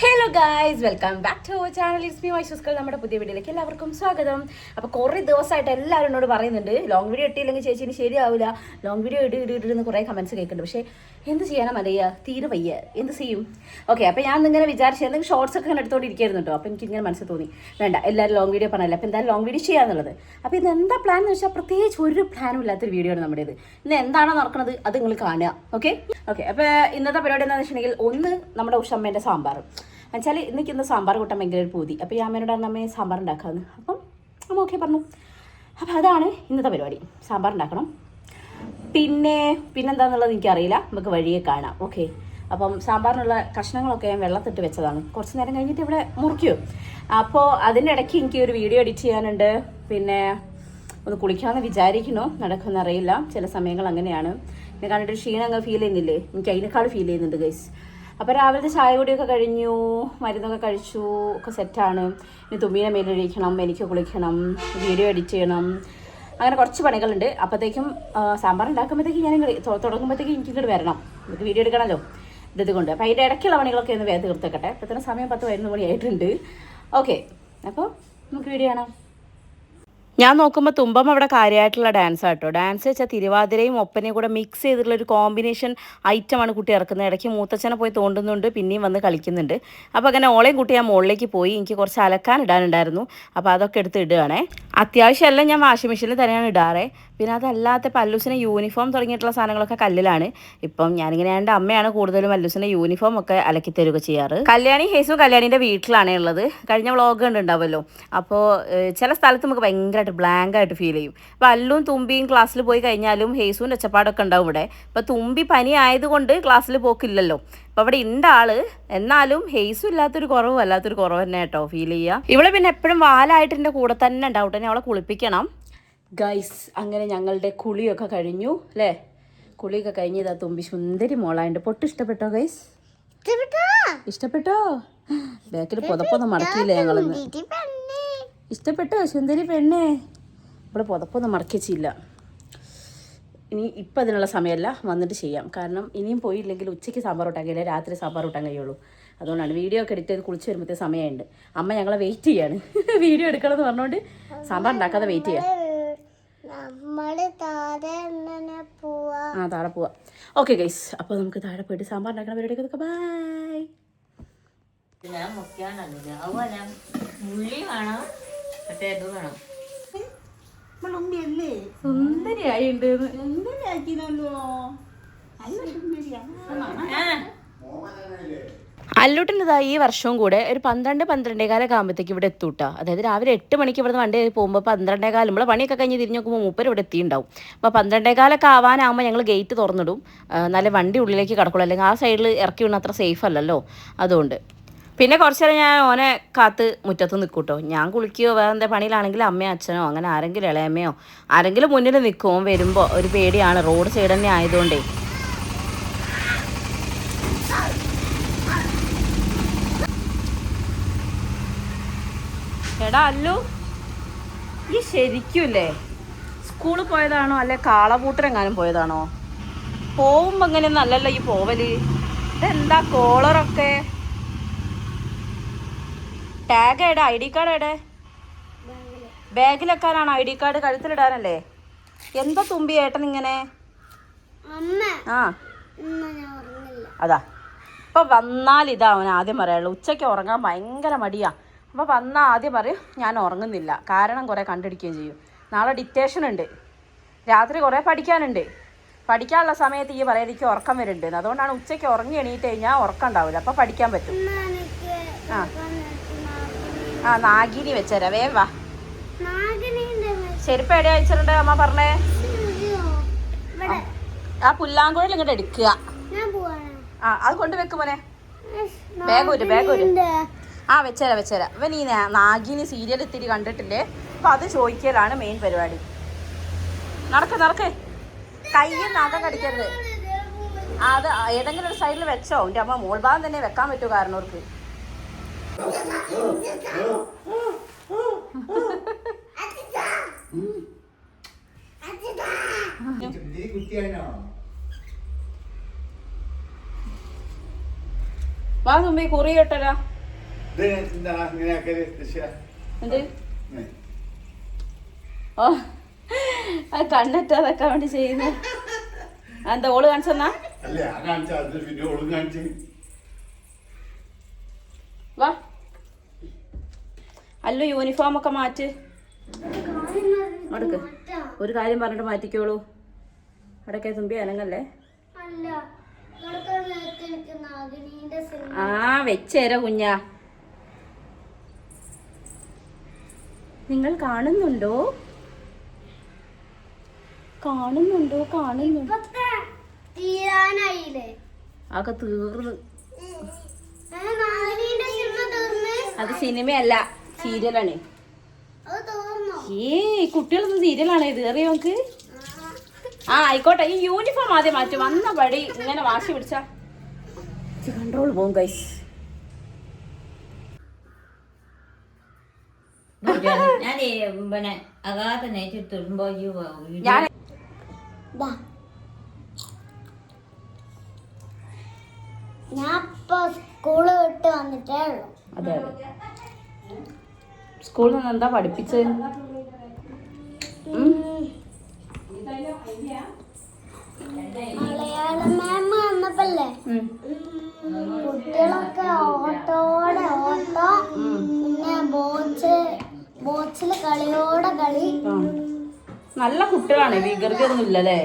Hello guys welcome back to our channel is me വൈസസ്കൾ നമ്മുടെ പുതിയ വീഡിയോയിലേക്ക് എല്ലാവർക്കും സ്വാഗതം. അപ്പോൾ കുറേ ദിവസമായിട്ട് എല്ലാവരും എന്നോട് പറയുന്നുണ്ട് ലോങ് വീഡിയോ ഇട്ടില്ലെങ്കിൽ ചേച്ചിന് ശരിയാവില്ല ലോങ് വീഡിയോ ഇടി ഇടി ഇടുന്ന് കുറേ കമൻസ് കേൾക്കുന്നുണ്ട്. പക്ഷേ എന്ത് ചെയ്യാനാ മലയ്യ? തീരെ വയ്യ. എന്ത് ചെയ്യും? ഓക്കെ അപ്പോൾ ഞാൻ ഇങ്ങനെ വിചാരിച്ചു എന്തെങ്കിലും ഷോർട്സ് ഒക്കെ എടുത്തോണ്ട് ഇരിക്കായിരുന്നു കേട്ടോ അപ്പോൾ എനിക്ക് ഇങ്ങനെ മനസ്സിൽ തോന്നി. വേണ്ട എല്ലാവരും ലോങ് വീഡിയോ പറഞ്ഞല്ലോ അപ്പോൾ എന്തായാലും ലോങ് വീഡിയോ ചെയ്യാന്നുള്ളത് അപ്പോൾ ഇത് എന്താ പ്ലാൻ എന്ന് വെച്ചാൽ പ്രത്യേകിച്ച് ഒരു പ്ലാനും ഇല്ലാത്തൊരു വീഡിയോ ആണ് നമ്മുടേത്. ഇന്ന് എന്താണോ നടക്കുന്നത് അത് നിങ്ങൾ കാണുക. ഓക്കെ ഓക്കെ അപ്പോൾ ഇന്നത്തെ പരിപാടി എന്താണെന്ന് വെച്ചിട്ടുണ്ടെങ്കിൽ ഒന്ന് നമ്മുടെ ഉഷമ്മേന്റെ സാമ്പാർ. എന്നുവെച്ചാൽ ഇന്നിക്ക് ഇന്ന് സാമ്പാർ കൂട്ടാൻ ഭയങ്കര ഒരു പൂതി. അപ്പോൾ ഈ അമ്മേനോട് അമ്മയെ സാമ്പാർ ഉണ്ടാക്കാമെന്ന് അപ്പം അമ്മ ഓക്കെ പറഞ്ഞു. അപ്പോൾ അതാണ് ഇന്നത്തെ പരിപാടി. സാമ്പാർ ഉണ്ടാക്കണം. പിന്നെ പിന്നെന്താണെന്നുള്ളത് എനിക്കറിയില്ല. നമുക്ക് വഴിയെ കാണാം. ഓക്കെ അപ്പം സാമ്പാറിനുള്ള കഷ്ണങ്ങളൊക്കെ ഞാൻ വെള്ളത്തിട്ട് വെച്ചതാണ്. കുറച്ച് നേരം കഴിഞ്ഞിട്ട് ഇവിടെ മുറിക്കൂ. അപ്പോൾ അതിന്റെ ഇടയ്ക്ക് എനിക്ക് ഒരു വീഡിയോ എഡിറ്റ് ചെയ്യാനുണ്ട്. പിന്നെ ഒന്ന് കുളിക്കാമെന്ന് വിചാരിക്കണോ നടക്കുമെന്ന് അറിയില്ല. ചില സമയങ്ങൾ അങ്ങനെയാണ്. എന്നെ കണ്ടിട്ട് ക്ഷീണം അങ്ങ് ഫീൽ ചെയ്യുന്നില്ലേ? എനിക്ക് അതിനേക്കാൾ ഫീൽ ചെയ്യുന്നുണ്ട് ഗൈസ് അപ്പോൾ രാവിലത്തെ ചായ കുടിയൊക്കെ കഴിഞ്ഞു. മരുന്നൊക്കെ കഴിച്ചു. ഒക്കെ സെറ്റാണ് ഇനി തുമ്മീനെ മേലൊഴിക്കണം എനിക്ക് കുളിക്കണം. വീഡിയോ എഡിറ്റ് ചെയ്യണം. അങ്ങനെ കുറച്ച് പണികളുണ്ട്. അപ്പോഴത്തേക്കും സാമ്പാർ ഉണ്ടാക്കുമ്പോഴത്തേക്കും ഞാൻ തുടങ്ങുമ്പോഴത്തേക്കും എനിക്ക് ഇങ്ങോട്ട് വരണം. നമുക്ക് വീഡിയോ എടുക്കണമല്ലോ ഇത് കൊണ്ട് അപ്പോൾ അതിന്റെ ഇടയ്ക്കുള്ള പണികളൊക്കെ ഒന്ന് വേഗം തീർത്തേക്കട്ടെ. അപ്പോൾ തന്നെ സമയം പത്ത് പതിനൊന്ന് മണിയായിട്ടുണ്ട്. ഓക്കെ. അപ്പോൾ നമുക്ക് വീഡിയോ കാണാം. ഞാൻ നോക്കുമ്പോൾ തുമ്പം അവിടെ കാര്യമായിട്ടുള്ള ഡാൻസ് ആട്ടോ ഡാൻസ് വെച്ചാൽ തിരുവാതിരയും ഒപ്പനയും കൂടെ മിക്സ് ചെയ്തിട്ടുള്ള ഒരു കോമ്പിനേഷൻ ഐറ്റമാണ് കുട്ടി ഇറക്കുന്നത്. ഇടയ്ക്ക് മൂത്തച്ഛനെ പോയി തോണ്ടുന്നുണ്ട് പിന്നെയും വന്ന് കളിക്കുന്നുണ്ട്. അപ്പോൾ അങ്ങനെ ഓളെയും കുട്ടി ഞാൻ മുകളിലേക്ക് പോയി. എനിക്ക് കുറച്ച് അലക്കാൻ ഇടാനുണ്ടായിരുന്നു. അപ്പോൾ അതൊക്കെ എടുത്ത് ഇടുകയാണേ. അത്യാവശ്യം എല്ലാം ഞാൻ വാഷിംഗ് മെഷീനിൽ തന്നെയാണ് ഇടാറ്. പിന്നെ അതല്ലാത്ത പല്ലൂസിന് യൂണിഫോം തുടങ്ങിയിട്ടുള്ള സാധനങ്ങളൊക്കെ കല്ലിലാണ്. ഇപ്പം ഞാനിങ്ങനെ എന്റെ അമ്മയാണ് കൂടുതലും പല്ലൂസിന് യൂണിഫോം ഒക്കെ അലക്കി തരുക ചെയ്യാറ്. കല്യാണി ഹേസും കല്യാണിന്റെ വീട്ടിലാണ് ഉള്ളത്. കഴിഞ്ഞ വ്ളോഗ് കണ്ടുണ്ടാവുമല്ലോ അപ്പോൾ ചില സ്ഥലത്ത് നമുക്ക് ഭയങ്കരമായിട്ട് ബ്ലാങ്ക് ആയിട്ട് ഫീൽ ചെയ്യും. അപ്പോൾ അല്ലും തുമ്പിയും ക്ലാസ്സിൽ പോയി കഴിഞ്ഞാലും ഹേസുവിന്റെ ഒച്ചപ്പാടൊക്കെ ഉണ്ടാവും ഇവിടെ. ഇപ്പം തുമ്പി പനി ആയതുകൊണ്ട് ക്ലാസ്സിൽ പോക്കില്ലല്ലോ. അപ്പോൾ അവിടെ ഉണ്ട് ആൾ. എന്നാലും ഹേസും ഇല്ലാത്തൊരു കുറവ് വല്ലാത്തൊരു കുറവ് തന്നെ കേട്ടോ ഫീൽ ചെയ്യുക ഇവിടെ പിന്നെ എപ്പോഴും വാലായിട്ട് എന്റെ കൂടെ തന്നെ ഉണ്ടാവും തന്നെ അവളെ കുളിപ്പിക്കണം. ഗൈസ് അങ്ങനെ ഞങ്ങളുടെ കുളിയൊക്കെ കഴിഞ്ഞു അല്ലേ? കുളിയൊക്കെ കഴിഞ്ഞ് ഇതാ തുമ്പി സുന്ദരി മോളായിട്ട് പൊട്ട് ഇഷ്ടപ്പെട്ടോ ഗൈസ് ഇഷ്ടപ്പെട്ടോ? ബാക്കിൽ പുതപ്പൊന്നും മടക്കിയില്ല ഞങ്ങളൊന്ന് ഇഷ്ടപ്പെട്ടോ സുന്ദരി പെണ്ണേ? ഇവിടെ പുതപ്പൊന്നും മടക്കിച്ചില്ല. ഇനി ഇപ്പം അതിനുള്ള സമയമല്ല വന്നിട്ട് ചെയ്യാം. കാരണം ഇനിയും പോയില്ലെങ്കിൽ ഉച്ചയ്ക്ക് സാമ്പാർ കൂട്ടാൻ കഴിയില്ല രാത്രി സാമ്പാർ കൂട്ടാൻ കഴിയുള്ളൂ. അതുകൊണ്ടാണ് വീഡിയോ ഒക്കെ എഡിറ്റ് ചെയ്ത് കുളിച്ച് വരുമ്പോഴത്തെ സമയമുണ്ട്. അമ്മ ഞങ്ങളെ വെയിറ്റ് ചെയ്യാണ്. വീഡിയോ എടുക്കണമെന്ന് പറഞ്ഞുകൊണ്ട് സാമ്പാർ ഉണ്ടാക്കാതെ വെയിറ്റ് ചെയ്യാം. ആ താഴെ പോവാ. ആ താഴെ പോവാം. ഓക്കെ ഗൈസ് അപ്പോൾ നമുക്ക് താഴെ പോയിട്ട് സാമ്പാർ ഉണ്ടാക്കണ പരിപാടിയൊക്കെ ബൈ ഞാൻ മുക്കിയാണ് അതുപോലെ ഉള്ളി വേണം. മറ്റേ ഇത് വേണം. സുന്ദരിയായിണ്ട് അല്ലൂട്ടിന്റെതാ ഈ വർഷവും കൂടെ ഒരു പന്ത്രണ്ട് പന്ത്രണ്ടേകാലൊക്കെ ആകുമ്പോഴത്തേക്ക് ഇവിടെ എത്തൂട്ടാ. അതായത് രാവിലെ എട്ട് മണിക്ക് ഇവിടെ വണ്ടി പോകുമ്പോൾ പന്ത്രണ്ടേകാലം നമ്മളെ പണിയൊക്കെ കഴിഞ്ഞ് തിരിഞ്ഞ് നോക്കുമ്പോൾ മൂപ്പർ ഇവിടെ എത്തിയിട്ടുണ്ടാവും അപ്പോൾ പന്ത്രണ്ടേകാലൊക്കെ ആവാനാകുമ്പോൾ ഞങ്ങൾ ഗേറ്റ് തുറന്നിടും. നല്ല വണ്ടി ഉള്ളിലേക്ക് കിടക്കുള്ളൂ. അല്ലെങ്കിൽ ആ സൈഡിൽ ഇറക്കി വിടണ അത്ര സേഫ് അല്ലല്ലോ. അതുകൊണ്ട്. പിന്നെ കുറച്ച് നേരം ഞാൻ ഓനെ കാത്ത് മുറ്റത്ത് നിൽക്കൂട്ടോ ഞാൻ കുളിക്കുകയോ വേറെ എന്താ പണിയിലാണെങ്കിൽ അമ്മയോ അച്ഛനോ അങ്ങനെ ആരെങ്കിലും ഇളയമ്മയോ ആരെങ്കിലും മുന്നിൽ നിൽക്കും. ഓൻ വരുമ്പോൾ ഒരു പേടിയാണ്. റോഡ് സൈഡ് തന്നെ ആയതുകൊണ്ടേ. എടാ അല്ലു ഈ ശരിക്കുമല്ലേ സ്കൂളിൽ പോയതാണോ അല്ലെ കാളപൂട്ടരെങ്ങാനും പോയതാണോ? പോകുമ്പോൾ അങ്ങനെയൊന്നും അല്ലല്ലോ ഈ പോവൽ? ഇതെന്താ കോളറൊക്കെ ടാഗ് എവിടെ ഐ ഡി കാർഡ് എവിടെ ബാഗിലെക്കാനാണ് ഐ ഡി കാർഡ് കഴുത്തിലിടാനല്ലേ? എന്താ തുമ്പി ഏട്ടൻ ഇങ്ങനെ? ആ. അതാ. ഇപ്പൊ വന്നാൽ ഇതാ അവൻ ആദ്യം പറയുള്ളൂ. ഉച്ചയ്ക്ക് ഉറങ്ങാൻ ഭയങ്കര മടിയാ. അപ്പൊ വന്നാൽ ആദ്യം പറയും ഞാൻ ഉറങ്ങുന്നില്ല. കാരണം കുറെ കണ്ടുപിടിക്കുകയും ചെയ്യും. നാളെ ഡിറ്റേഷൻ ഉണ്ട്. രാത്രി കുറെ പഠിക്കാനുണ്ട്. പഠിക്കാനുള്ള സമയത്ത് ഈ പറയാൻ എനിക്ക് ഉറക്കം വരുന്നുണ്ട്. അതുകൊണ്ടാണ് ഉച്ചയ്ക്ക് ഉറങ്ങി എണീറ്റ് കഴിഞ്ഞാൽ ഉറക്കം ഉണ്ടാവില്ല. അപ്പൊ പഠിക്കാൻ പറ്റും. ആ. ആ നാഗിനി വെച്ചേരാ. വേം വാ. നാഗിനിന്റെ ചെരുപ്പ് എവിടെ അയച്ചിട്ടുണ്ട് അമ്മ പറഞ്ഞേ? ആ പുല്ലാങ്കുഴൽ ഇങ്ങോട്ട് എടുക്കുക. ആ അത് കൊണ്ട് വെക്ക് മോനെ. ബാഗൂര് ഒരു ബാഗ് ഒരു. നാഗിനിന്റെ ആ വെച്ചേരാ വെച്ചേരാ. ഇവൻ ഈ നാ- നാഗിനി സീരിയൽ ഇത്തിരി കണ്ടിട്ടില്ലേ? അപ്പൊ അത് ചോദിക്കലാണ് മെയിൻ പരിപാടി. നടക്ക് നടക്കേ. കയ്യിൽ നാഗം കടിക്കരുത്. അത് ഏതെങ്കിലും ഒരു സൈഡിൽ വെച്ചോ. എന്റെ അമ്മ മോൾ ഭാഗം തന്നെ വെക്കാൻ പറ്റൂ കാരണവർക്ക്. വാ തുമ്പി കുറി കെട്ടരാ. ഓ അത് കണ്ണെറ്റാതൊക്കെ വേണ്ടി ചെയ്യുന്നു. എന്താ ഓൾ കാണിച്ചെന്നാ വാ. അല്ലോ യൂണിഫോം ഒക്കെ മാറ്റ്. അടുക്ക് ഒരു കാര്യം പറഞ്ഞിട്ട് മാറ്റിക്കോളൂ. അടക്കെ തുമ്പി അനങ്ങല്ലേ? ആ വെച്ചേര കുഞ്ഞ. നിങ്ങൾ കാണുന്നുണ്ടോ? കാണുന്നുണ്ടോ? കാണുന്നുണ്ടോ തീരാനായില്ലേ? അതൊക്കെ തീർന്ന്. അത് സിനിമയല്ല. സീരിയലാണ്. ഏ കുട്ടികളൊന്നും സീരിയലാണ് ഇത്? അറിയോ നമുക്ക് ആ ആയിക്കോട്ടെ. ഈ യൂണിഫോം ആദ്യം മാറ്റി. വന്ന പടി ഇങ്ങനെ വാശി പിടിച്ച. കൺട്രോൾ പോകും ഗൈസ് ഞാൻ പിന്നെ അകാത്ത ഈ ഞാൻ ദാ. ഞാൻ ഇപ്പൊ സ്കൂൾ വിട്ട് വന്നിട്ടേ ഉള്ളൂ. അതെ അതെ. സ്കൂളിൽ നിന്ന് എന്താ പഠിപ്പിച്ചത്. കുട്ടികളൊക്കെ ഓട്ടോടെ ഓട്ടോ പിന്നെ ബോച്ച് ബോച്ചിൽ കളിയോടെ കളി. നല്ല കുട്ടികളാണ് വികൃതി ഒന്നും ഇല്ലല്ലേ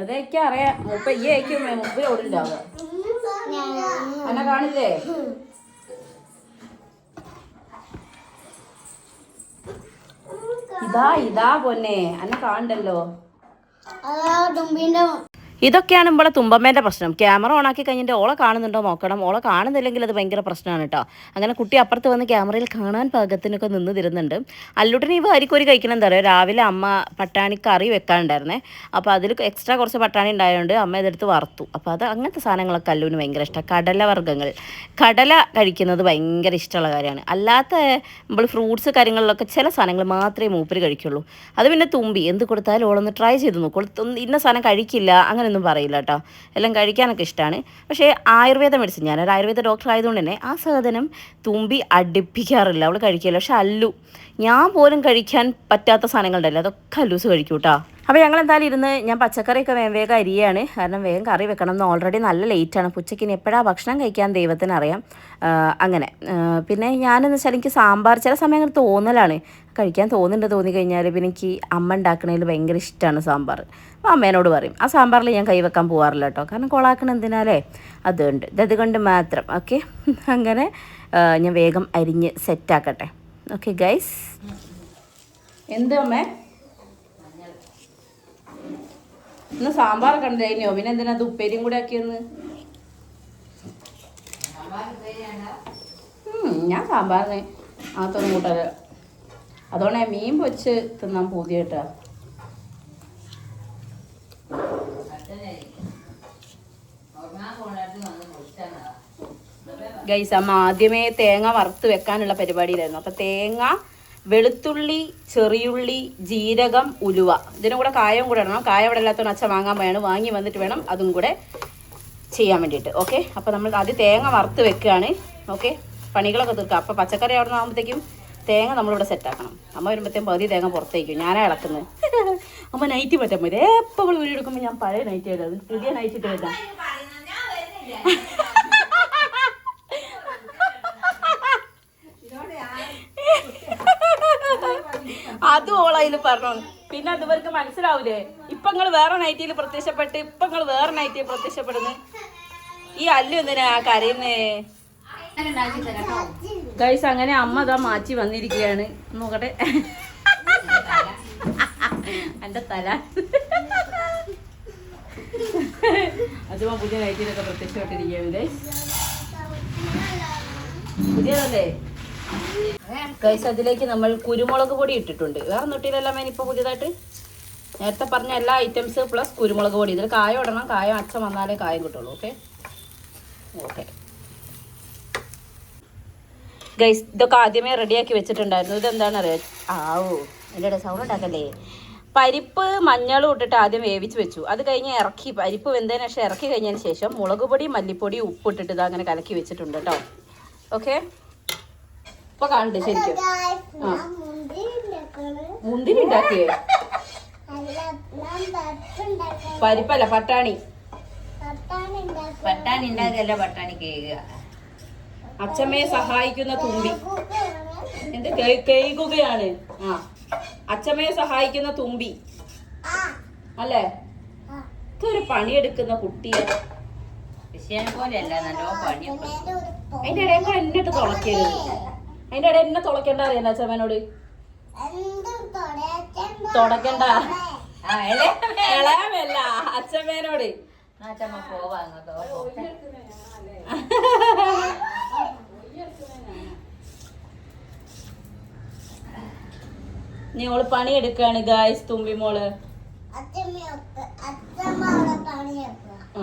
അതൊക്കെ അറിയാം മുപ്പ ഈ ആയിരിക്കും മുപ്പ അവിടെ ഉണ്ടാവുക എന്നെ കാണില്ലേ? ഇതാ ഇതാ പൊന്നെ. അന്നെ കാണണ്ടല്ലോ. ഇതൊക്കെയാണ് ഇവിടെ തുമ്പമ്മേന്റെ പ്രശ്നം. ക്യാമറ ഓണാക്കി കഴിഞ്ഞിട്ട് ഓളെ കാണുന്നുണ്ടോ നോക്കണം. ഓളെ കാണുന്നില്ലെങ്കിൽ അത് ഭയങ്കര പ്രശ്നമാണ് കേട്ടോ. അങ്ങനെ കുട്ടി അപ്പുറത്ത് വന്ന് ക്യാമറയിൽ കാണാൻ പാകത്തിനൊക്കെ നിന്ന് തരുന്നുണ്ട്. അല്ലുട്ടിന് ഇവ അരിക്കൊരി കഴിക്കണം. എന്താ പറയുക? രാവിലെ അമ്മ പട്ടാണി കറി വെക്കാനുണ്ടായിരുന്നേ. അപ്പോൾ അതിൽ എക്സ്ട്രാ കുറച്ച് പട്ടാണി ഉണ്ടായതുകൊണ്ട് അമ്മ ഇതെടുത്ത് വറുത്തു. അപ്പോൾ അത് അങ്ങനത്തെ സാധനങ്ങളൊക്കെ അല്ലുവിന് ഭയങ്കര ഇഷ്ടമാണ് കടലവർഗങ്ങൾ. കടല കഴിക്കുന്നത് ഭയങ്കര ഇഷ്ടമുള്ള കാര്യമാണ്. അല്ലാത്ത നമ്മൾ ഫ്രൂട്ട്സ് കാര്യങ്ങളിലൊക്കെ ചില സാധനങ്ങൾ മാത്രമേ മൂപ്പര് കഴിക്കുള്ളൂ. അത് പിന്നെ തുമ്പി. എന്ത് കൊടുത്താലും ഓളൊന്ന് ട്രൈ ചെയ്ത് നോക്കും. ഇന്ന സാധനം കഴിക്കില്ല. അങ്ങനെയൊന്നും പറയില്ല കേട്ടോ എല്ലാം കഴിക്കാനൊക്കെ ഇഷ്ടമാണ് പക്ഷേ ആയുർവേദ മെഡിസിൻ ഞാനൊരു ആയുർവേദ ഡോക്ടർ ആയതുകൊണ്ട് തന്നെ ആ സാധനം തുമ്പി അടുപ്പിക്കാറില്ല. അവൾ കഴിക്കില്ല പക്ഷെ അല്ലു ഞാൻ പോലും കഴിക്കാൻ പറ്റാത്ത സാധനങ്ങളുണ്ടല്ലോ അതൊക്കെ അല്ലൂസ് കഴിക്കും കേട്ടോ അപ്പോൾ ഞങ്ങൾ എന്തായാലും ഇരുന്ന് ഞാൻ പച്ചക്കറിയൊക്കെ വേഗം വേഗം അരിയാണ്. കാരണം വേഗം കറി വെക്കണം എന്ന് ഓൾറെഡി നല്ല ലേറ്റാണ് ഉച്ചയ്ക്ക് ഇനി എപ്പോഴാണ് ഭക്ഷണം കഴിക്കാൻ ദൈവത്തിനറിയാം അങ്ങനെ. പിന്നെ ഞാനെന്ന് വെച്ചാൽ എനിക്ക് സാമ്പാർ ചില സമയങ്ങൾ തോന്നലാണ്. കഴിക്കാൻ തോന്നുന്നുണ്ട് തോന്നിക്കഴിഞ്ഞാൽ പിന്നെ എനിക്ക് അമ്മ ഉണ്ടാക്കണതിൽ ഭയങ്കര ഇഷ്ടമാണ് സാമ്പാർ. അപ്പോൾ അമ്മേനോട് പറയും ആ സാമ്പാറിൽ ഞാൻ കൈവെക്കാൻ പോകാറില്ല കേട്ടോ കാരണം കൊളാക്കണ എന്തിനാലേ? അതുകൊണ്ട് ഇത് അതുകൊണ്ട് മാത്രം. ഓക്കെ? അങ്ങനെ ഞാൻ വേഗം അരിഞ്ഞ് സെറ്റാക്കട്ടെ ഓക്കെ ഗൈസ് എന്ത് അമ്മേ? ഇന്ന് സാമ്പാർ കണ്ടോ പിന്നെ എന്തിനാ അത് ഉപ്പേരിയും കൂടെ ആക്കിയെന്ന്? ഞാൻ സാമ്പാറിന് അകത്തൊന്നും കൂട്ടാറ് അതുകൊണ്ട് മീൻ പൊച്ച് തിന്നാൻ പൂതി കേട്ടോ. ഗൈസ് അമ്മ ആദ്യമേ തേങ്ങ വറുത്ത് വെക്കാനുള്ള പരിപാടിയിലായിരുന്നു. അപ്പം തേങ്ങ വെളുത്തുള്ളി ചെറിയുള്ളി ജീരകം ഉലുവ. ഇതിനും കൂടെ കായം കൂടെ ഇടണം. കായം ഇവിടെ ഇല്ലാത്തതുകൊണ്ട് അച്ഛൻ വാങ്ങാൻ വേണം വാങ്ങി വന്നിട്ട് വേണം അതും കൂടെ ചെയ്യാൻ വേണ്ടിയിട്ട്. ഓക്കെ അപ്പോൾ നമ്മൾ ആദ്യം തേങ്ങ വറുത്ത് വെക്കുകയാണ്. ഓക്കെ പണികളൊക്കെ തീർക്കുക അപ്പോൾ പച്ചക്കറി അവിടെ ആകുമ്പോഴത്തേക്കും തേങ്ങ നമ്മളിവിടെ സെറ്റാക്കണം അമ്മ വരുമ്പോഴത്തേക്കും പകുതി തേങ്ങ പുറത്തേക്കും. ഞാനാ ഇളക്കുന്നത്. അമ്മ നൈറ്റ് പറ്റാൻ മതി എപ്പോൾ വീട് എടുക്കുമ്പോൾ ഞാൻ പഴയ നൈറ്റ് അത് പുതിയ നൈറ്റ് ഇട്ട് അതും ഓളതിൽ പറഞ്ഞു. പിന്നെ അതുവർക്ക് മനസ്സിലാവൂലേ? ഇപ്പൊ നിങ്ങൾ വേറെ നൈറ്റിയിൽ പ്രത്യക്ഷപ്പെട്ട് ഇപ്പൊ നിങ്ങൾ വേറെ നൈറ്റിയിൽ പ്രത്യക്ഷപ്പെടുന്നു. ഈ അല്ലു എന്തിനാ കരയുന്നേ? ഗൈസ് അങ്ങനെ അമ്മ ഇതാ മാറ്റി വന്നിരിക്കുകയാണ്. നോക്കട്ടെ. എന്റെ തല. അതുമാ പുതിയ നൈറ്റിലൊക്കെ പ്രത്യക്ഷപ്പെട്ടിരിക്കുകയാണ് ഗൈസ് പുതിയതല്ലേ? ഗൈസ് അതിലേക്ക് നമ്മൾ കുരുമുളക് പൊടി ഇട്ടിട്ടുണ്ട്. വേറെ നൊട്ടിയിലെല്ലാം മേൻ ഇപ്പോൾ പുതിയതായിട്ട്? നേരത്തെ പറഞ്ഞ എല്ലാ ഐറ്റംസ് പ്ലസ് കുരുമുളക് പൊടി. ഇതിൽ കായം ഇടണം. കായം അച്ഛൻ വന്നാലേ കായം കിട്ടുള്ളൂ ഓക്കെ ഓക്കെ ഗൈസ് ഇതൊക്കെ ആദ്യമേ റെഡിയാക്കി വെച്ചിട്ടുണ്ടായിരുന്നു. ഇതെന്താണ് അറിയാം ആവോ എന്റെ സൗണ്ട് ഉണ്ടാക്കല്ലേ? പരിപ്പ് മഞ്ഞളും ഇട്ടിട്ട് ആദ്യം വേവിച്ച് വെച്ചു. അത് കഴിഞ്ഞ് ഇറക്കി പരിപ്പ് വെന്തതിന് ശേഷം ഇറക്കി കഴിഞ്ഞതിന് ശേഷം മുളക് പൊടി മല്ലിപ്പൊടി ഉപ്പ് ഇട്ടിട്ട് ഇത് അങ്ങനെ കലക്കി വെച്ചിട്ടുണ്ട് കേട്ടോ ഓക്കെ ഇപ്പൊ കാണണ്ടേ ശരിക്കും. മുന്തിരി ഉണ്ടാക്കിയേ? പരിപ്പല്ല പട്ടാണി. പട്ടാണി ഉണ്ടാകല്ല പട്ടാണി കേൾക്കുക. അച്ഛമ്മയെ സഹായിക്കുന്ന തുമ്പി. എന്ത്? കേൾക്കുകയാണ്. ആ. അച്ഛമ്മയെ സഹായിക്കുന്ന തുമ്പി. ആ, അല്ലേ? ആ. ഇതൊരു പണിയെടുക്കുന്ന കുട്ടിയാണ് അതിന്റെ ഇടയിൽ കൂടെ എന്നിട്ട് തുളക്കരുത്. അതിന്റെ ഇടയിൽ എന്നെ തുളക്കേണ്ട അറിയാലോ അച്ഛമ്മനോട്. തുടക്കണ്ട ഇളയമല്ല അച്ഛമ്മേനോട്. പോവാ നീ ഓൾ പണിയെടുക്കാണ് ഗായ്സ് തുമ്പി മോൾ.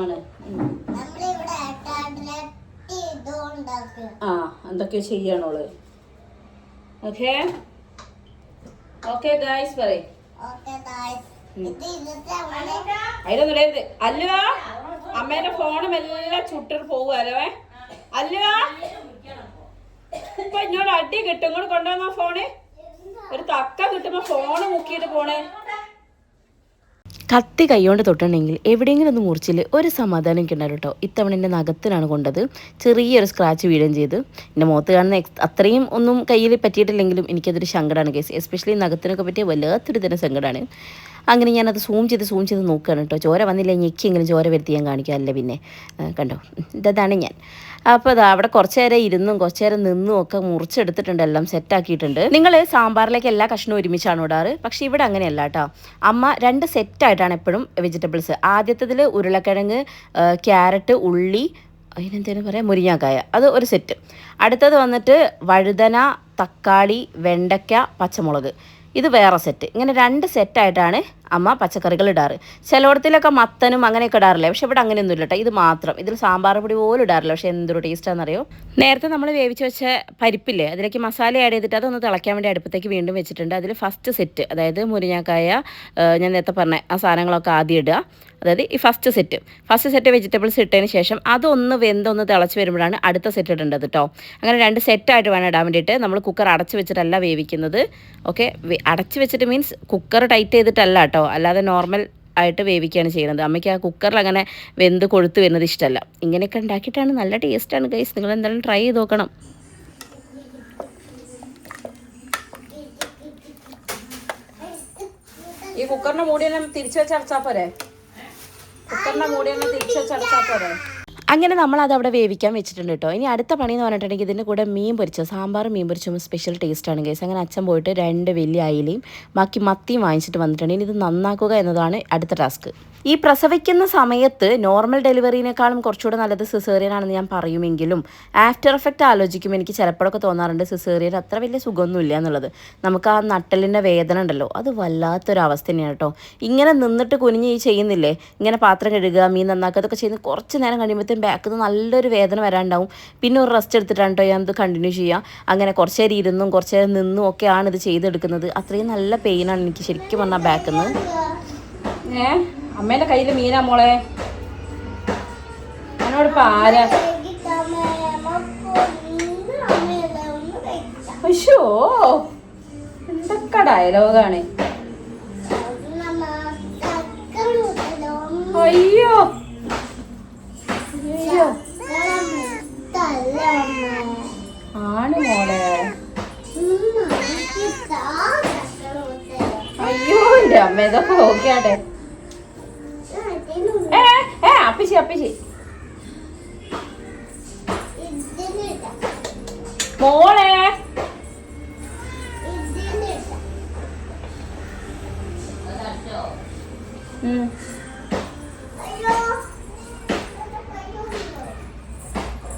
ആണ്. ആ എന്തൊക്കെയോ ചെയ്യണോൾ ഓക്കെ? ഓക്കെ ഗായ്സ് പറയ്. അതിലൊന്നും ഇടരുത് അല്ലുവ? അമ്മേന്റെ ഫോണും എല്ലാം ചുട്ടിട്ട് പോവുകയല്ലേ അല്ലോ ഇപ്പൊ ഇങ്ങോട്ട് അടി കിട്ടും. ഇങ്ങോട്ട് കൊണ്ടുവന്നോ ഫോണ്. ഒരു തക്ക കിട്ടുമ്പോ ഫോണ് മുക്കിയിട്ട് പോണേ. കത്തി കൈകൊണ്ട് തൊട്ടുണ്ടെങ്കിൽ എവിടെയെങ്കിലും ഒന്ന് മുറിച്ചിൽ ഒരു സമാധാനം എനിക്ക് കേട്ടോ. ഇത്തവണ എന്റെ നഖത്തിനാണ് കൊണ്ടത്. ചെറിയൊരു സ്ക്രാച്ച് വീഴുകയും ചെയ്ത്. എന്റെ മുഖത്ത് കാണുന്ന അത്രയും ഒന്നും കയ്യിൽ പറ്റിയിട്ടില്ലെങ്കിലും എനിക്കതൊരു സങ്കടമാണ് കേസ് എസ്പെഷ്യലി നഖത്തിനൊക്കെ പറ്റിയ വല്ലാത്തൊരു തന്നെ സങ്കടമാണ്. അങ്ങനെ ഞാനത് സൂം ചെയ്ത് സൂം ചെയ്ത് നോക്കുകയാണ് കേട്ടോ. ചോര വന്നില്ല ഞെക്കിയെങ്കിലും ചോര വരുത്തി ഞാൻ കാണിക്കാറില്ല പിന്നെ. കണ്ടോ? ഇതാണ് ഞാൻ. അപ്പോൾ അതാ അവിടെ കുറച്ച് നേരം ഇരുന്നും കുറച്ച് നേരം നിന്നും ഒക്കെ മുറിച്ചെടുത്തിട്ടുണ്ട് എല്ലാം സെറ്റാക്കിയിട്ടുണ്ട് നിങ്ങൾ സാമ്പാറിലേക്ക് എല്ലാ കഷ്ണവും ഒരുമിച്ചാണ് ഇടാറ്? പക്ഷേ ഇവിടെ അങ്ങനെയല്ല കേട്ടോ അമ്മ രണ്ട് സെറ്റായിട്ടാണ് എപ്പോഴും വെജിറ്റബിൾസ് ആദ്യത്തതിൽ ഉരുളക്കിഴങ്ങ് ക്യാരറ്റ് ഉള്ളി അതിനെന്തേലും പറയാം? മുരിങ്ങാക്കായ. അത് ഒരു സെറ്റ് അടുത്തത് വന്നിട്ട് വഴുതന തക്കാളി വെണ്ടയ്ക്ക പച്ചമുളക്. ഇത് വേറെ സെറ്റ് ഇങ്ങനെ രണ്ട് സെറ്റായിട്ടാണ് അമ്മ പച്ചക്കറികൾ ഇടാറ്. ചിലയിടത്തിലൊക്കെ മത്തനും അങ്ങനെയൊക്കെ ഇടാറില്ല? പക്ഷെ ഇവിടെ അങ്ങനെയൊന്നും ഇല്ല ഇത് മാത്രം. ഇതിൽ സാമ്പാർ പൊടി പോലും ഇടാറില്ല. പക്ഷെ എന്തൊരു ടേസ്റ്റാണെന്നറിയോ നേരത്തെ നമ്മൾ വേവിച്ച് വെച്ച പരിപ്പില്ലേ? അതിലേക്ക് മസാല ആഡ് ചെയ്തിട്ട് അതൊന്ന് തിളയ്ക്കാൻ വേണ്ടി അടുപ്പത്തേക്ക് വീണ്ടും വെച്ചിട്ടുണ്ട്. അതിൽ ഫസ്റ്റ് സെറ്റ് അതായത് മുരിങ്ങാക്കായ ഞാൻ നേരത്തെ പറഞ്ഞ ആ സാധനങ്ങളൊക്കെ ആദ്യം ഇടുക. അതായത് ഈ first set first set vegetables ഇട്ടതിന് ശേഷം അതൊന്ന് വെന്തൊന്ന് തിളച്ച് വരുമ്പോഴാണ് അടുത്ത സെറ്റ് ഇടേണ്ടത് കേട്ടോ അങ്ങനെ രണ്ട് സെറ്റായിട്ട് വേണം ഇടാൻ വേണ്ടിയിട്ട്. നമ്മൾ കുക്കർ അടച്ചു വെച്ചിട്ടല്ല വേവിക്കുന്നത്. ഓക്കെ അടച്ചു വെച്ചിട്ട് മീൻസ് കുക്കർ ടൈറ്റ് ചെയ്തിട്ടല്ല കേട്ടോ അല്ലാതെ നോർമൽ ആയിട്ട് വേവിക്കുകയാണ് ചെയ്യുന്നത്. അമ്മയ്ക്ക് ആ കുക്കറിൽ അങ്ങനെ വെന്ത് കൊഴുത്ത് വരുന്നത് ഇഷ്ടമല്ല ഇങ്ങനെയൊക്കെ ഉണ്ടാക്കിയിട്ടാണ് നല്ല ടേസ്റ്റാണ് ഗൈസ് നിങ്ങൾ എന്തായാലും ട്രൈ ചെയ്ത് നോക്കണം. ഈ കുക്കറിന്റെ മൂടി തന്നെ തിരിച്ചു വെച്ചടച്ചാ പോരെ? കുക്കറിന്റെ മൂടി തന്നെ തിരിച്ചു വെച്ചടച്ചാ പോരെ? അങ്ങനെ നമ്മൾ അത് അവിടെ വേവിക്കാൻ വെച്ചിട്ടുണ്ട് കേട്ടോ ഇനി അടുത്ത പണി എന്ന് പറഞ്ഞിട്ടുണ്ടെങ്കിൽ ഇതിന്റെ കൂടെ മീൻ പൊരിച്ചോ സാമ്പാർ മീൻ പൊരിച്ചും സ്പെഷ്യൽ ടേസ്റ്റ് ആണ് കേസ് അങ്ങനെ അച്ഛൻ പോയിട്ട് രണ്ട് വലിയ അയിലയും ബാക്കി മത്തിയും വാങ്ങിച്ചിട്ട് വന്നിട്ടുണ്ട്. ഇനി ഇത് നന്നാക്കുക എന്നതാണ് അടുത്ത ടാസ്ക് ഈ പ്രസവിക്കുന്ന സമയത്ത് നോർമൽ ഡെലിവറിനേക്കാളും കുറച്ചുകൂടെ നല്ലത് സിസേറിയൻ ആണെന്ന് ഞാൻ പറയുമെങ്കിലും ആഫ്റ്റർ എഫക്റ്റ് ആലോചിക്കുമ്പോൾ എനിക്ക് ചിലപ്പോഴൊക്കെ തോന്നാറുണ്ട് സിസേറിയൻ അത്ര വലിയ സുഖമൊന്നുമില്ല എന്നുള്ളത്. നമുക്ക് ആ നട്ടലിന്റെ വേദന ഉണ്ടല്ലോ അത് വല്ലാത്തൊരു അവസ്ഥ തന്നെയാണ് കേട്ടോ. ഇങ്ങനെ നിന്നിട്ട് കുനിഞ്ഞ് ഈ ചെയ്യുന്നില്ലേ? ഇങ്ങനെ പാത്രം കഴുകുക മീൻ നന്നാക്കുക അതൊക്കെ ചെയ്യുന്ന കുറച്ച് നേരം കഴിയുമ്പോഴത്തേക്കും ബാക്കിൽ നിന്ന് നല്ലൊരു വേദന വരാണ്ടാവും. പിന്നെ ഒരു റെസ്റ്റ് എടുത്തിട്ടാണ് കേട്ടോ ഞാൻ ഇത് കണ്ടിന്യൂ ചെയ്യുക. അങ്ങനെ കുറച്ച് നേരം ഇരുന്നും കുറച്ച് നേരം നിന്നും ഒക്കെയാണ് ഇത് ചെയ്തെടുക്കുന്നത്. അത്രയും നല്ല പെയിനാണ് എനിക്ക് ശരിക്കും പറഞ്ഞാൽ ബാക്കിൽ നിന്ന് ഏ? അമ്മേന്റെ കയ്യിൽ മീനാ മോളെ? എന്നോട് ഇപ്പൊ ആരാ? എന്തൊക്കെ ഡയലോഗാണ് അയ്യോ. ആണ് മോളെ. അയ്യോ എന്റെ അമ്മ ഇതൊക്കെ നോക്കിയാട്ടെ. മോളെ.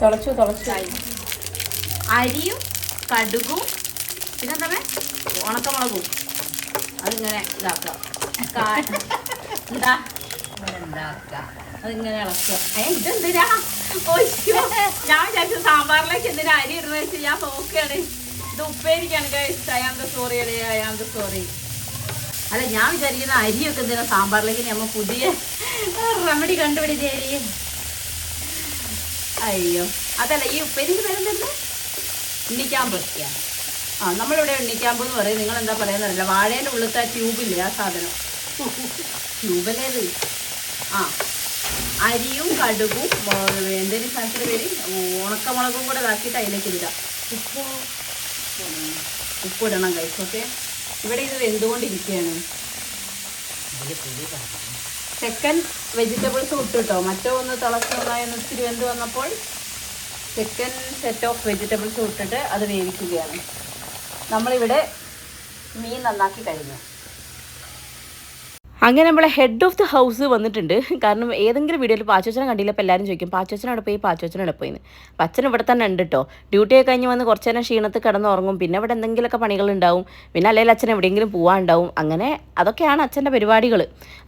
തിളച്ചു തിളച്ചു. അരിയും കടുകും പിന്നെന്താ ഉണക്കമുളകും. അതിങ്ങനെ ഇതാക്കുക. എന്താ അതിങ്ങനെ ഇളക്കുക. ഏ ഇതെന്തിനാ? ഞാൻ വിചാരിച്ചു സാമ്പാറിലേക്ക് എന്തിനാ അരി ഇടുന്ന വെച്ച് ഞാൻ നോക്കുകയാണ്. ഇത് ഉപ്പേരിക്കാണ് ഐ ദ സോറി അടേ ദ സോറി അല്ല ഞാൻ വിചാരിക്കുന്ന അരിയൊക്കെ എന്തിനാ സാമ്പാറിലേക്ക് നമ്മ പുതിയ റെമഡി കണ്ടുപിടിച്ചേരി അയ്യോ. അതല്ല ഈ ഉപ്പേരിക്ക് പേരെന്തല്ലേ ഉണ്ണിക്കാമ്പ്. ആ നമ്മളിവിടെ ഉണ്ണിക്കാമ്പ് എന്ന് പറയും. നിങ്ങൾ എന്താ പറയുന്നറിയില്ല വാഴേന്റെ ഉള്ളിലത്തെ ആ ട്യൂബില്ലേ ആ സാധനം? ട്യൂബിലേത് ആ. അരിയും കടുകും എന്തെങ്കിലും സാധനത്തിന്റെ പേര് ഉണക്കമുളകും കൂടെ ഇതാക്കിയിട്ട് അതിലേക്ക് ഇടുക. ഉപ്പ് ഉപ്പിടണം കഴിച്ചു ഓക്കെ ഇവിടെ ഇത് വെന്തുകൊണ്ടിരിക്കുകയാണ്. സെക്കൻഡ് വെജിറ്റബിൾസ് ഇട്ടു മറ്റോ ഒന്ന് തിളച്ച് നന്നായി ഒന്ന് ഇത്തിരി വെന്ത് വന്നപ്പോൾ സെക്കൻഡ് സെറ്റ് ഓഫ് വെജിറ്റബിൾസ് ഇട്ടിട്ട് അത് വേവിക്കുകയാണ്. നമ്മളിവിടെ മീൻ നന്നാക്കി കഴിഞ്ഞു. അങ്ങനെ നമ്മളെ ഹെഡ് ഓഫ് ദി ഹൗസ് വന്നിട്ടുണ്ട്. കാരണം ഏതെങ്കിലും വീഡിയോയിൽ പാച്ചോച്ചനെ കണ്ടില്ലപ്പോൾ എല്ലാവരും ചോദിക്കും അവിടെ പോയി? പാച്ചോച്ചന അവിടെ പോയിന്ന്? അച്ഛൻ ഇവിടെ തന്നെ ഉണ്ട് കേട്ടോ ഡ്യൂട്ടി ഒക്കെ കഴിഞ്ഞ് വന്ന് കുറച്ച് നേരം കിടന്ന് ഉറങ്ങും. പിന്നെ ഇവിടെ എന്തെങ്കിലുമൊക്കെ പണികളുണ്ടാവും പിന്നെ അല്ലെങ്കിൽ അച്ഛൻ എവിടെയെങ്കിലും പോകാനുണ്ടാവും അങ്ങനെ അതൊക്കെയാണ് അച്ഛന്റെ പരിപാടികൾ.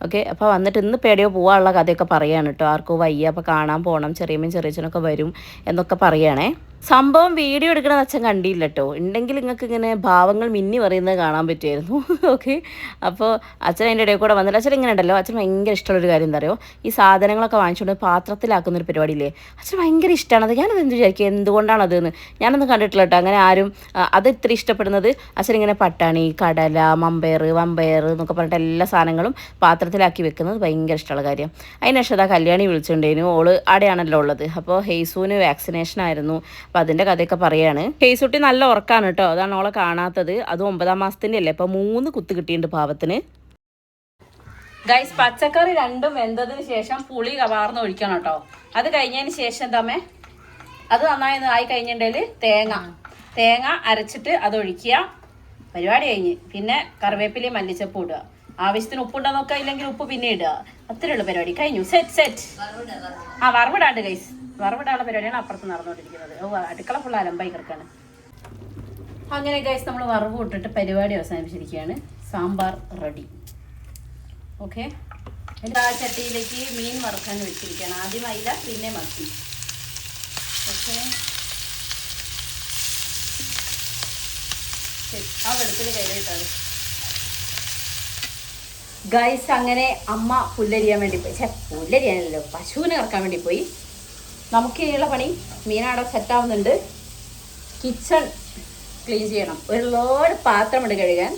ഓക്കെ അപ്പോൾ വന്നിട്ട് ഇന്ന് പേടിയോ പോകാനുള്ള കഥയൊക്കെ പറയുകയാണ് കേട്ടോ ആർക്കോ വയ്യ. അപ്പോൾ കാണാൻ പോകണം ചെറിയമ്മയും ചെറിയച്ഛനൊക്കെ വരും എന്നൊക്കെ പറയുകയാണേ സംഭവം വീഡിയോ എടുക്കണത് അച്ഛൻ കണ്ടില്ല കേട്ടോ ഉണ്ടെങ്കിൽ നിങ്ങൾക്ക് ഇങ്ങനെ ഭാവങ്ങൾ മിന്നി പറയുന്നത് കാണാൻ പറ്റുമായിരുന്നു. ഓക്കെ അപ്പോൾ അച്ഛൻ അതിന്റെ ഇടയിൽ കൂടെ വന്നില്ല അച്ഛൻ ഇങ്ങനെ ഉണ്ടല്ലോ അച്ഛൻ ഭയങ്കര ഇഷ്ടമുള്ളൊരു കാര്യം എന്താ അറിയോ? ഈ സാധനങ്ങളൊക്കെ വാങ്ങിച്ചുകൊണ്ട് പാത്രത്തിലാക്കുന്ന ഒരു പരിപാടിയില്ലേ? അച്ഛൻ ഭയങ്കര ഇഷ്ടമാണ് അത്. ഞാനത് എന്ത് വിചാരിക്കും? എന്തുകൊണ്ടാണ് എന്ന്? ഞാനൊന്നും കണ്ടിട്ടില്ല കേട്ടോ അങ്ങനെ ആരും അത് ഇത്ര ഇഷ്ടപ്പെടുന്നത് അച്ഛൻ ഇങ്ങനെ പട്ടാണി കടല മമ്പയർ വമ്പയർ എന്നൊക്കെ പറഞ്ഞിട്ട് എല്ലാ സാധനങ്ങളും പാത്രത്തിലാക്കി വെക്കുന്നത് ഭയങ്കര ഇഷ്ടമുള്ള കാര്യം. അതിനുശേഷം അതാ കല്യാണി വിളിച്ചിട്ടുണ്ടായിരുന്നു. ഓൾ അവിടെയാണല്ലോ ഉള്ളത്. അപ്പോൾ ഹെയ്സൂന് വാക്സിനേഷൻ ആയിരുന്നു. അപ്പോൾ അതിന്റെ കഥയൊക്കെ പറയാണ്. കേസുട്ടി നല്ല ഉറക്കാണ് കേട്ടോ. അതാണ് ഓളെ കാണാത്തത്. അത് ഒമ്പതാം മാസത്തിന്റെ അല്ലേ അപ്പം മൂന്ന് കുത്ത് കിട്ടിയിട്ടുണ്ട് പാവത്തിന്. ഗൈസ് പച്ചക്കറി രണ്ടും വെന്തതിന് ശേഷം പുളി കവാർന്ന് ഒഴിക്കണം കേട്ടോ. അത് കഴിഞ്ഞതിന് ശേഷം തമ്മേ അത് നന്നായി ആയി കഴിഞ്ഞിട്ടുണ്ടെങ്കിൽ തേങ്ങ. തേങ്ങ അരച്ചിട്ട് അത് ഒഴിക്കുക. പരിപാടി കഴിഞ്ഞ്. പിന്നെ കറിവേപ്പിലയും മല്ലിച്ചപ്പും ഇടുക. ആവശ്യത്തിന് ഉപ്പുണ്ടോ നോക്കുക ഇല്ലെങ്കിൽ ഉപ്പ് പിന്നെ ഇടുക. അത്രയുള്ള ഉള്ളൂ പരിപാടി. കഴിഞ്ഞു. സെറ്റ് സെറ്റ് ആ വറവിടാണ്ട് ഗൈസ് വറവിടാനുള്ള പരിപാടിയാണ് അപ്പുറത്ത് നടന്നുകൊണ്ടിരിക്കുന്നത്. ഓ അടുക്കള ഫുൾ അലമ്പായി കിടക്കാണ്. അങ്ങനെ ഗൈസ് നമ്മൾ വറവ് ഇട്ടിട്ട് പരിപാടി അവസാനിപ്പിച്ചിരിക്കുകയാണ്. സാമ്പാർ റെഡി ഓക്കെ എല്ലാ ചട്ടിയിലേക്ക് മീൻ വറുക്കാൻ വെച്ചിരിക്കുകയാണ്. ആദ്യം അയില പിന്നെ മത്തി. ഓക്കെ ആ വെളുത്തിൽ കയറിയിട്ടാണ് ഗൈസ് അങ്ങനെ അമ്മ പുല്ലരിയാൻ വേണ്ടി പോയി. പുല്ലരിയാനല്ലോ പശുവിനെ ഇറക്കാൻ വേണ്ടി പോയി. നമുക്ക് ഇനിയുള്ള പണി മീനവിടെ സെറ്റാവുന്നുണ്ട് കിച്ചൺ ക്ലീൻ ചെയ്യണം. ഒരുപാട് പാത്രമുണ്ട് കഴുകാൻ.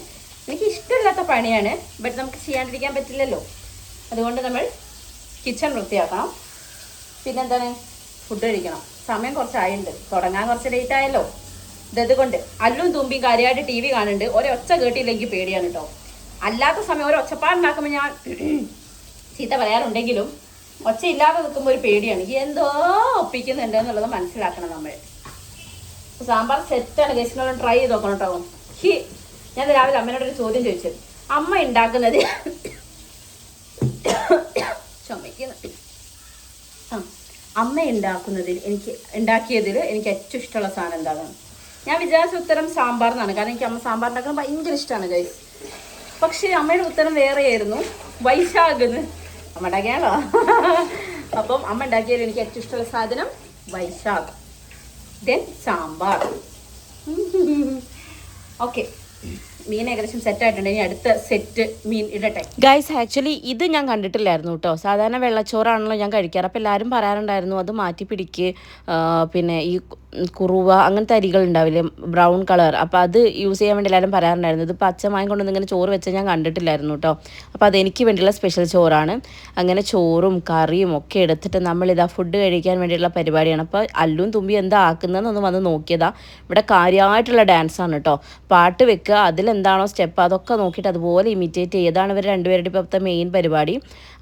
എനിക്ക് ഇഷ്ടമില്ലാത്ത പണിയാണ് ബട്ട് നമുക്ക് ചെയ്യാണ്ടിരിക്കാൻ പറ്റില്ലല്ലോ. അതുകൊണ്ട് നമ്മൾ കിച്ചൺ വൃത്തിയാക്കണം. പിന്നെന്താണ്? ഫുഡ് കഴിക്കണം. സമയം കുറച്ചായുണ്ട് തുടങ്ങാൻ കുറച്ച് ലേറ്റ് ആയല്ലോ. ഇതുകൊണ്ട് അല്ലും തുമ്പിയും കാര്യമായിട്ട് ടി വി കാണുന്നുണ്ട്. ഒരൊച്ച കേട്ടില്ലെങ്കിൽ പേടിയാണ് കേട്ടോ. അല്ലാത്ത സമയം ഒരു ഒച്ചപ്പാടുണ്ടാക്കുമ്പോൾ ഞാൻ ചീത്ത പറയാറുണ്ടെങ്കിലും ഒച്ച ഇല്ലാതെ നിൽക്കുമ്പോൾ ഒരു പേടിയാണ്. എന്തോ ഒപ്പിക്കുന്നുണ്ട് എന്നുള്ളത് മനസ്സിലാക്കണം നമ്മൾ സാമ്പാർ സെറ്റാണ്. ഗസ്റ്റിനോട് ട്രൈ ചെയ്ത് നോക്കണം കേട്ടോ ഹി ഞാൻ രാവിലെ അമ്മേനോട് ഒരു ചോദ്യം ചോദിച്ചത് അമ്മ ഉണ്ടാക്കുന്നത് ചുമയ്ക്കുന്നു. ആ അമ്മ ഉണ്ടാക്കുന്നതിൽ എനിക്ക് ഉണ്ടാക്കിയതിൽ എനിക്ക് ഏറ്റവും ഇഷ്ടമുള്ള സാധനം എന്താണ് ഞാൻ വിചാരിച്ച ഉത്തരം സാമ്പാർ എന്നാണ് കാരണം എനിക്ക് അമ്മ സാമ്പാർ ഉണ്ടാക്കാൻ ഭയങ്കര ഇഷ്ടമാണ് ഗൈസ് പക്ഷേ അമ്മയുടെ ഉത്തരം വേറെയായിരുന്നു. വൈശാഖെന്ന് അമ്മ ഉണ്ടാക്കിയാലോ? അപ്പം അമ്മ ഉണ്ടാക്കിയാലും എനിക്ക് ഏറ്റവും ഇഷ്ടമുള്ള സാധനം വൈശാഖ്. ദെൻ സാമ്പാർ. ഓക്കെ മീൻ ഏകദേശം സെറ്റ് ആയിട്ടുണ്ട്. ഇനി അടുത്ത സെറ്റ് മീൻ ഇടട്ടെ. ഗൈസ് ആക്ച്വലി ഇത് ഞാൻ കണ്ടിട്ടില്ലായിരുന്നു കേട്ടോ സാധാരണ വെള്ളച്ചോറാണല്ലോ ഞാൻ കഴിക്കാറ്. അപ്പോൾ എല്ലാവരും പറയാറുണ്ടായിരുന്നു അത് മാറ്റി പിടിക്ക്. പിന്നെ ഈ കുറുവ അങ്ങനത്തെ അരികൾ ഉണ്ടാവില്ലേ? Brown colour. അപ്പോൾ അത് യൂസ് ചെയ്യാൻ വേണ്ടി എല്ലാവരും പറയാറുണ്ടായിരുന്നു. ഇത് പച്ച മായം കൊണ്ടൊന്നും ഇങ്ങനെ ചോറ് വെച്ചാൽ ഞാൻ കണ്ടിട്ടില്ലായിരുന്നു കേട്ടോ അപ്പോൾ അതെനിക്ക് വേണ്ടിയുള്ള സ്പെഷ്യൽ ചോറാണ്. അങ്ങനെ ചോറും കറിയും ഒക്കെ എടുത്തിട്ട് നമ്മളിതാ ഫുഡ് കഴിക്കാൻ വേണ്ടിയുള്ള പരിപാടിയാണ്. അപ്പോൾ അല്ലും തുമ്പി എന്താ ആക്കുന്നതെന്നൊന്ന് വന്ന് നോക്കിയതാ. ഇവിടെ കാര്യമായിട്ടുള്ള ഡാൻസാണ് കേട്ടോ പാട്ട് വെക്കുക അതിലെന്താണോ സ്റ്റെപ്പ് അതൊക്കെ നോക്കിയിട്ട് അതുപോലെ ഇമിറ്റേറ്റ് ചെയ്താണ് ഇവർ രണ്ടുപേരുടെ ഇപ്പോഴത്തെ മെയിൻ പരിപാടി.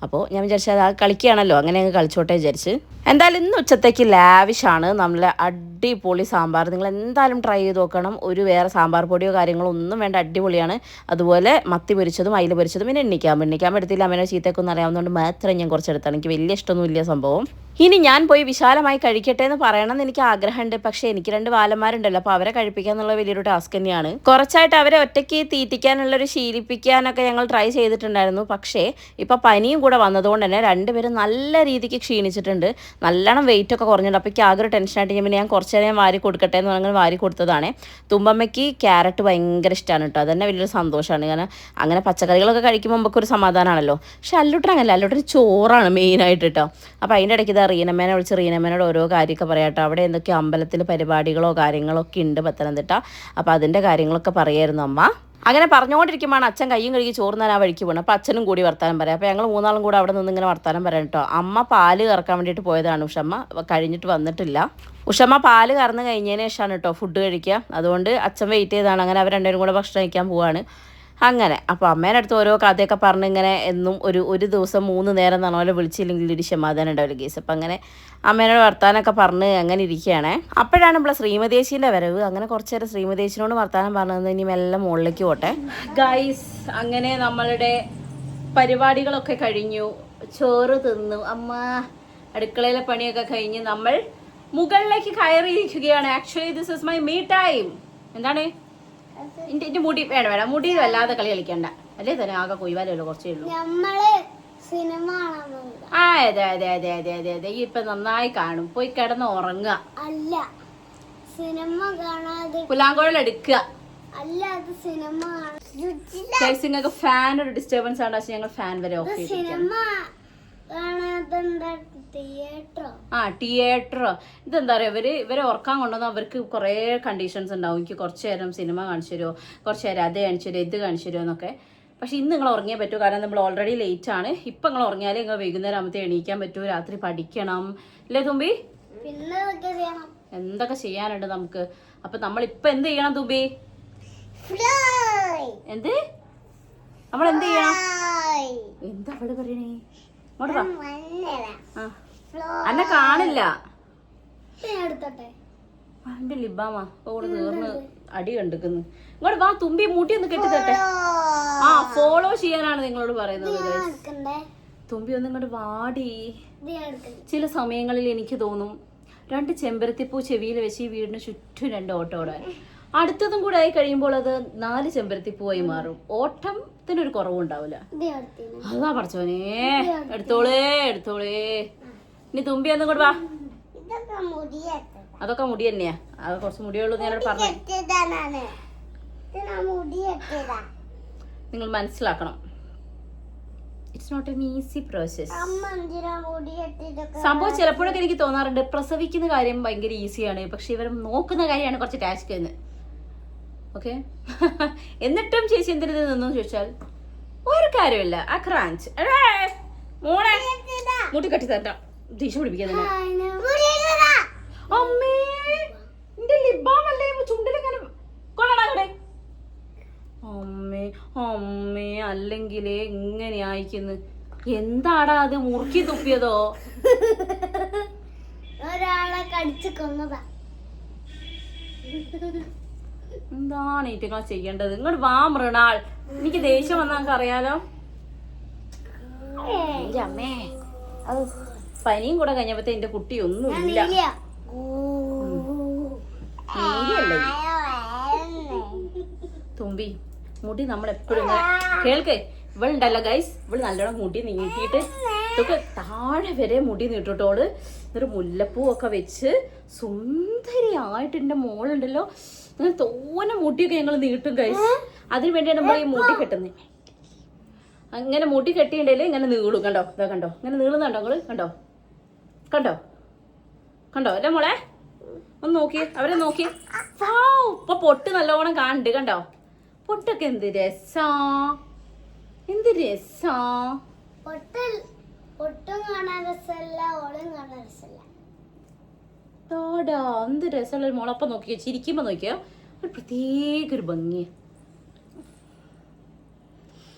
അപ്പോൾ ഞാൻ വിചാരിച്ചത് ആ കളിക്കുകയാണല്ലോ. അങ്ങനെ അങ്ങ് കളിച്ചോട്ടെ വിചാരിച്ച്. എന്തായാലും ഇന്ന് ഉച്ചത്തേക്ക് ലാവിഷാണ് നമ്മളെ അടിപൊളി സാമ്പാർ. നിങ്ങൾ എന്തായാലും ട്രൈ ചെയ്ത് നോക്കണം. ഒരു വേറെ സാമ്പാർ പൊടിയോ കാര്യങ്ങളോ ഒന്നും വേണ്ട. അടിപൊളിയാണ്. അതുപോലെ മത്തി പൊരിച്ചതും അയില പൊരിച്ചതും പിന്നെ എണ്ണിക്കാമ്പ് എണ്ണിക്കാമ്പ് എടുത്തില്ല. അമ്മേനെ ചീത്തക്കൊന്നും അറിയാവുന്നതുകൊണ്ട് മാത്രം ഞാൻ കുറച്ചെടുത്താണ് എനിക്ക് വലിയ ഇഷ്ടമൊന്നുമില്ല സംഭവം. ഇനി ഞാൻ പോയി വിശാലമായി കഴിക്കട്ടെ എന്ന് പറയണമെന്ന് എനിക്ക് ആഗ്രഹമുണ്ട്. പക്ഷെ എനിക്ക് രണ്ട് ബാലന്മാരുണ്ടല്ലോ. അപ്പോൾ അവരെ കഴിപ്പിക്കുക എന്നുള്ള വലിയൊരു ടാസ്ക് തന്നെയാണ്. കുറച്ചായിട്ട് അവരെ ഒറ്റയ്ക്ക് തീറ്റിക്കാനുള്ളൊരു ശീലിപ്പിക്കാനൊക്കെ ഞങ്ങൾ ട്രൈ ചെയ്തിട്ടുണ്ടായിരുന്നു. പക്ഷേ ഇപ്പോൾ പനിയും കൂടെ വന്നതുകൊണ്ട് തന്നെ രണ്ടുപേരും നല്ല രീതിക്ക് ക്ഷീണിച്ചിട്ടുണ്ട്. നല്ലോണം വെയിറ്റ് ഒക്കെ കുറഞ്ഞിട്ടുണ്ട്. അപ്പോൾ എനിക്ക് ആകെ ഒരു ടെൻഷനായിട്ട് ഞാൻ പിന്നെ ഞാൻ കുറച്ച് നേരം വാരി കൊടുക്കട്ടെ എന്ന് പറഞ്ഞാൽ വാരി കൊടുത്തതാണ്. തുമ്പമ്മയ്ക്ക് ക്യാരറ്റ് ഭയങ്കര ഇഷ്ടമാണ് കേട്ടോ. അതന്നെ വലിയൊരു സന്തോഷമാണ്. കാരണം അങ്ങനെ പച്ചക്കറികളൊക്കെ കഴിക്കുമ്പോൾ നമുക്ക് ഒരു സമാധാനമാണല്ലോ പക്ഷെ അല്ലുട്ടൻ അങ്ങനല്ല. അല്ലുട്ടൻ ചോറാണ് മെയിനായിട്ട് കേട്ടോ. അപ്പോൾ അതിന്റെ ഇടയ്ക്ക് റീനമ്മേനെ വിളിച്ച് റീനമ്മേനോട് ഓരോ കാര്യമൊക്കെ പറയാട്ടോ അവിടെ എന്തൊക്കെ അമ്പലത്തിൽ പരിപാടികളോ കാര്യങ്ങളോ ഒക്കെ ഉണ്ട് പത്തനംതിട്ട. അപ്പോൾ അതിന്റെ കാര്യങ്ങളൊക്കെ പറയായിരുന്നു അമ്മ. അങ്ങനെ പറഞ്ഞുകൊണ്ടിരിക്കുമ്പോൾ അച്ഛൻ കയ്യും കഴുകി ചോറ് ആ വഴിക്ക് പോകണം അപ്പോൾ അച്ഛനും കൂടി വർത്താനം പറയാം. അപ്പോൾ ഞങ്ങൾ മൂന്നാളും കൂടി അവിടെ നിന്ന് ഇങ്ങനെ വർത്താനം പറയാം കേട്ടോ. അമ്മ പാൽ കറക്കാൻ വേണ്ടിയിട്ട് പോയതാണ് ഉഷമ്മ. കഴിഞ്ഞിട്ട് വന്നിട്ടില്ല. ഉഷമ്മ പാൽ കറന്ന് കഴിഞ്ഞതിന് ശേഷമാണ് കേട്ടോ ഫുഡ് കഴിക്കുക. അതുകൊണ്ട് അച്ഛൻ വെയിറ്റ് ചെയ്താണ് അങ്ങനെ അവർ രണ്ടുപേരും കൂടെ ഭക്ഷണം കഴിക്കാൻ പോവാണ്. അങ്ങനെ. അപ്പോൾ അമ്മേന്റെ അടുത്ത് ഓരോ കഥയൊക്കെ പറഞ്ഞ് ഇങ്ങനെ എന്നും ഒരു ഒരു ദിവസം മൂന്ന് നേരം എന്നാണ് പോലെ വിളിച്ചില്ലെങ്കിൽ ഒരു സമാധാനം ഉണ്ടാവില്ല കേസ്. അപ്പം അങ്ങനെ അമ്മേനോട് വർത്താനമൊക്കെ പറഞ്ഞ് അങ്ങനെ ഇരിക്കുകയാണ്. അപ്പോഴാണ് നമ്മളെ ശ്രീമതേശീന്റെ വരവ്. അങ്ങനെ കുറച്ച് നേരം ശ്രീമതേശിനോട് വർത്താനം പറഞ്ഞത് ഇനി മെല്ലെ മുകളിലേക്ക് പോട്ടെ. ഗൈസ് അങ്ങനെ നമ്മളുടെ പരിപാടികളൊക്കെ കഴിഞ്ഞു. ചോറ് തിന്നു. അമ്മ അടുക്കളയിലെ പണിയൊക്കെ കഴിഞ്ഞ് നമ്മൾ മുകളിലേക്ക് കയറിയിരിക്കുകയാണ്. Actually this is my me time എന്താണ്? എന്റെ എന്റെ മുടി വേണം വേണം മുടി വല്ലാതെ കളി കളിക്കണ്ട. അല്ലേ തന്നെ? ആകെ കൊയ്വാലല്ലോ കുറച്ചേ ഉള്ളൂ. നമ്മൾ സിനിമ ആ അതെ അതെ അതെ അതെ അതെ അതെ. ഈ ഇപ്പൊ നന്നായി കാണും. പോയി കിടന്ന് ഉറങ്ങുക. അല്ല. സിനിമ കാണാതെ പുലാങ്കോഴൽ എടുക്കുക. അല്ല അത് സിനിമ നിങ്ങൾക്ക് ഫാൻ ഒരു ഡിസ്റ്റർബൻസ് ആണ് പക്ഷെ ഞങ്ങൾ ഫാൻ വരെ ഓഫ് സിനിമ കാണാതെ ആ തിയേറ്റർ ഇതെന്താ പറയുക ഇവർ ഇവരെ ഉറക്കാൻ കൊണ്ടുവന്നാൽ അവർക്ക് കുറേ കണ്ടീഷൻസ് ഉണ്ടാവും. എനിക്ക് കുറച്ച് നേരം സിനിമ കാണിച്ചു തരുമോ കുറച്ച് നേരം അത് കാണിച്ചു തരുമോ ഇത് കാണിച്ചു തരുമോ എന്നൊക്കെ. പക്ഷെ ഇന്ന് നിങ്ങൾ ഉറങ്ങിയേ പറ്റൂ. കാരണം നമ്മൾ ഓൾറെഡി ലേറ്റ് ആണ്. ഇപ്പം നിങ്ങൾ ഉറങ്ങിയാലേ നിങ്ങൾ വൈകുന്നേരം ആകുമ്പോൾ എണീക്കാൻ പറ്റൂ. രാത്രി പഠിക്കണം. അല്ലേ തുമ്പി? എന്തൊക്കെ ചെയ്യാനുണ്ട് നമുക്ക്? അപ്പൊ നമ്മൾ ഇപ്പൊ എന്ത് ചെയ്യണം തുമ്പി? എന്ത്? നമ്മൾ എന്ത് ചെയ്യണം എന്താ അവൾ പറയണേ? ആ. അന്നെ കാണില്ല. എന്റെ ലിബാമ ഓട് തീർന്ന് അടി കണ്ടിക്കുന്നു. ഇങ്ങോട്ട് വാ തുമ്പി മൂട്ടി ഒന്ന് കെട്ടിത്തട്ടെ ആ ഫോളോ ചെയ്യാനാണ് നിങ്ങളോട് പറയുന്നത് തുമ്പി ഒന്ന് ഇങ്ങോട്ട് വാടി. ചില സമയങ്ങളിൽ എനിക്ക് തോന്നും രണ്ട് ചെമ്പരത്തിപ്പൂ ചെവിയിൽ വെച്ച് ഈ വീടിന് ചുറ്റും രണ്ട് ഓട്ടം ഓടാൻ. അടുത്തതും കൂടെ ആയി കഴിയുമ്പോൾ അത് നാല് ചെമ്പരത്തിപ്പൂവായി മാറും. ഓട്ടത്തിനൊരു കുറവുണ്ടാവില്ല. അതാ പറച്ചോനെ എടുത്തോളേ എടുത്തോളേ. ഇനി തുമ്പി ഒന്നും കൂടെ വാ. അതൊക്കെ മുടി തന്നെയാ. അത് കുറച്ച് മുടിയുള്ളൂ ഞാനോട് പറഞ്ഞു. നിങ്ങൾ മനസ്സിലാക്കണം. It's not an easy process സംഭവം ചിലപ്പോഴൊക്കെ എനിക്ക് തോന്നാറുണ്ട് പ്രസവിക്കുന്ന കാര്യം ഭയങ്കര ഈസിയാണ്. പക്ഷെ ഇവർ നോക്കുന്ന കാര്യമാണ് കുറച്ച് ടാസ്ക് എന്ന് ഓക്കെ എന്നിട്ടും ചേച്ചി എന്തിനു നിന്നു ചോദിച്ചാൽ ഒരു കാര്യമില്ല അക്രാഞ്ച് മോളെ. മുട്ടി കെട്ടി തരണ്ട. ദേഷ്യം പിടിപ്പിക്കാൻ തന്നെ. അമ്മേ എന്റെ ലിബാമല്ലേ ചുണ്ടിലിങ്ങനെ കൊള്ളടാ അമ്മേ അമ്മേ അല്ലെങ്കിലേ ഇങ്ങനെ ആയിക്കുന്നു. എന്താടാ അത് മുറുക്കി തുപ്പിയതോ? ഒരാളെ കടിച്ചു കൊന്നതാ. എന്താണ് ഇതിനാ ചെയ്യേണ്ടത്? ഇങ്ങോട്ട് വാ മൃണാൾ. എനിക്ക് ദേഷ്യം വന്നാൽ അറിയാലോ. അമ്മേ. അത് പനിയും കൂടെ കഴിഞ്ഞപ്പോ എന്റെ കുട്ടി ഒന്നുമില്ല തുമ്പി മുടി നമ്മൾ എപ്പോഴും കേൾക്കേ. ഇവളുണ്ടല്ലോ ഗൈസ് ഇവൾ നല്ലോണം മുടി നീട്ടിയിട്ട് ഇതൊക്കെ താഴെ വരെ മുടി നീട്ടിട്ടോൾ എന്നിട്ട് മുല്ലപ്പൂ ഒക്കെ വെച്ച് സുന്ദരിയായിട്ട് എന്റെ മോളുണ്ടല്ലോ. അങ്ങനെ തോനെ മുടിയൊക്കെ ഞങ്ങൾ നീട്ടും ഗൈസ് അതിന് വേണ്ടിയാണ് നമ്മൾ ഈ മുടി കെട്ടുന്നത് അങ്ങനെ മുടി കെട്ടിയിട്ടുണ്ടെങ്കിൽ ഇങ്ങനെ നീളും കണ്ടോ? ഇതാ കണ്ടോ? ഇങ്ങനെ നീളുന്നുണ്ടോ നിങ്ങൾ? കണ്ടോ? കണ്ടോ? കണ്ടോ? അല്ലേ മോളെ. ഒന്ന് നോക്കി അവരെ നോക്കി. വാവ് ഇപ്പൊ പൊട്ട് നല്ലോണം കാണുന്നുണ്ട് കണ്ടോ? പൊട്ടൊക്കെ എന്ത് രസാ? എന്ത് രസാ? ഒട്ടും ഒട്ടും കാണാൻ രസമല്ല ഓളും കാണാൻ രസമല്ല. ടാടാ എന്ത് രസമുള്ള ഒരു മോളപ്പം നോക്കിയോ ചിരിക്കുമ്പോ നോക്കിയോ? ഒരു പ്രത്യേക ഒരു ഭംഗി.